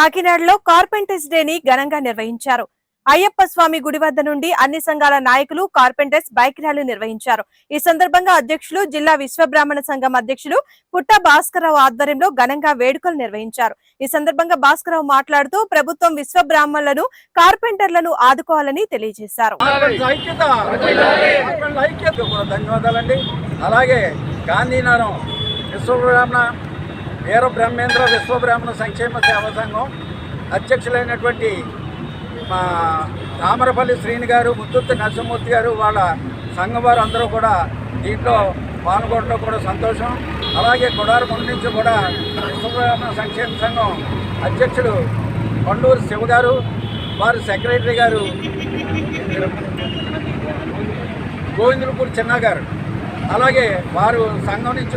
కాకినాడలో కార్పెంటర్స్ డేని ఘనంగా నిర్వహించారు. అయ్యప్ప స్వామి గుడి వద్ద నుండి అన్ని సంఘాల నాయకులు కార్పెంటర్స్ బైక్ ర్యాలీ నిర్వహించారు. ఈ సందర్భంగా అధ్యక్షులు జిల్లా విశ్వబ్రాహ్మణ సంఘం అధ్యక్షులు పుట్ట భాస్కరరావు ఆధ్వర్యంలో ఘనంగా వేడుకలు నిర్వహించారు. ఈ సందర్భంగా భాస్కరరావు మాట్లాడుతూ ప్రభుత్వం విశ్వబ్రాహ్మణులను కార్పెంటర్లను ఆదుకోవాలని తెలియజేశారు. ధన్యవాదాలండి. అలాగే గాంధీనగరం విశ్వబ్రాహ్మణ వీర బ్రహ్మేంద్ర విశ్వబ్రాహ్మణ సంక్షేమ సేవా సంఘం అధ్యక్షులైనటువంటి మా తామరపల్లి శ్రీని గారు ముత్తుత్తి నరసింహమూర్తి గారు వాళ్ళ సంఘం వారు అందరూ కూడా దీంట్లో పాల్గొనడం కూడా సంతోషం. అలాగే కొడారకొండ నుంచి కూడా విశ్వబ్రాహ్మణ సంక్షేమ సంఘం అధ్యక్షుడు కొండూరు శివ గారు వారి సెక్రటరీ గారు గోవిందులపూడి చిన్న గారు అలాగే వారు సంఘం నుంచి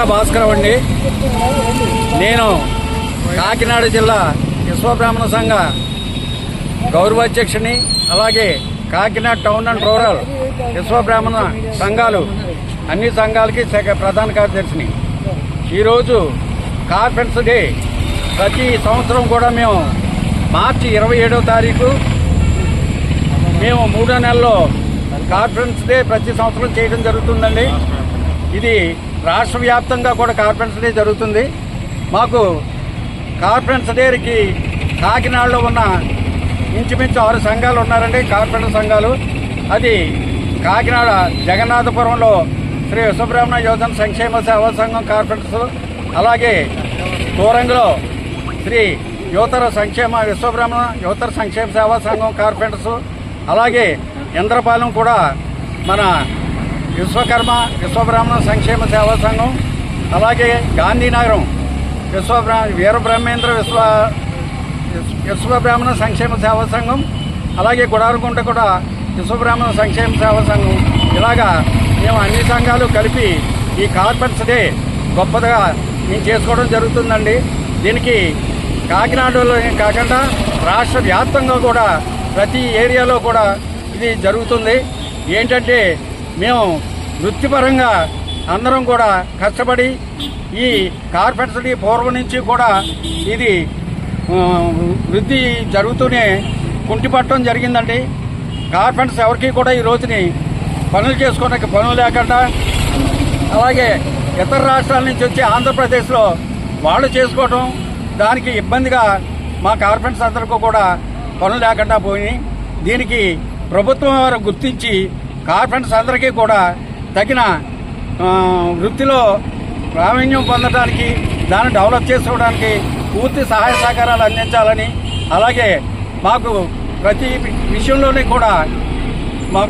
పుట్టా భాస్కరం అండి నేను కాకినాడ జిల్లా విశ్వబ్రాహ్మణ సంఘ గౌరవాధ్యక్షుని అలాగే కాకినాడ టౌన్ అండ్ రూరల్ విశ్వబ్రాహ్మణ సంఘాలు అన్ని సంఘాలకి ప్రధాన కార్యదర్శిని. ఈరోజు కార్పెంట్స్ డే ప్రతి సంవత్సరం కూడా మేము మార్చి ఇరవై ఏడో తారీఖు మేము మూడో నెలలో కార్పొరేట్స్ డే ప్రతి సంవత్సరం చేయడం జరుగుతుందండి. ఇది రాష్ట్ర వ్యాప్తంగా కూడా కార్పొరేట్స్ డే జరుగుతుంది. మాకు కార్పొరేట్స్ డేకి కాకినాడలో ఉన్న ఇంచుమించు ఆరు సంఘాలు ఉన్నారండి కార్పొరేటర్ సంఘాలు. అది కాకినాడ జగన్నాథపురంలో శ్రీ విశ్వబ్రహ్మణ యోజన సంక్షేమ సేవా సంఘం కార్పొరేటర్స్ అలాగే దూరంలో శ్రీ యువతర సంక్షేమ విశ్వబ్రహ్మణ యువతర సంక్షేమ సేవా సంఘం కార్పొరేటర్స్ అలాగే ఇంద్రపాలెం కూడా మన విశ్వకర్మ విశ్వబ్రాహ్మణ సంక్షేమ సేవా సంఘం అలాగే గాంధీనగరం విశ్వబ్రా వీరబ్రహ్మేంద్ర విశ్వ విశ్వబ్రాహ్మణ సంక్షేమ సేవా సంఘం అలాగే గుడారుకుంట కూడా విశ్వబ్రాహ్మణ సంక్షేమ సేవా సంఘం. ఇలాగా మేము అన్ని సంఘాలు కలిపి ఈ కార్పెంట్స్ డే గొప్పగా మేము చేసుకోవడం జరుగుతుందండి. దీనికి కాకినాడలో కాకుండా రాష్ట్ర వ్యాప్తంగా కూడా ప్రతి ఏరియాలో కూడా ఇది జరుగుతుంది. ఏంటంటే మేము వృత్తిపరంగా అందరం కూడా కష్టపడి ఈ కార్పెంటరీ పూర్వం నుంచి కూడా ఇది వృద్ధి జరుగుతూనే కుంటిపట్టడం జరిగిందండి. కార్పెంటర్స్ ఎవరికి కూడా ఈ రోజుని పనులు చేసుకోవడానికి పనులు లేకుండా అలాగే ఇతర రాష్ట్రాల నుంచి వచ్చి ఆంధ్రప్రదేశ్లో వాళ్ళు చేసుకోవటం దానికి ఇబ్బందిగా మా కార్పెంటర్స్ అందరికీ కూడా పనులు లేకుండా పోయి దీనికి ప్రభుత్వం వారు గుర్తించి కార్పెంటర్స్ అందరికీ కూడా తగిన వృత్తిలో ప్రావీణ్యం పొందడానికి దాన్ని డెవలప్ చేసుకోవడానికి పూర్తి సహాయ సహకారాలు అందించాలని అలాగే మాకు ప్రతి విషయంలోనే కూడా మాకు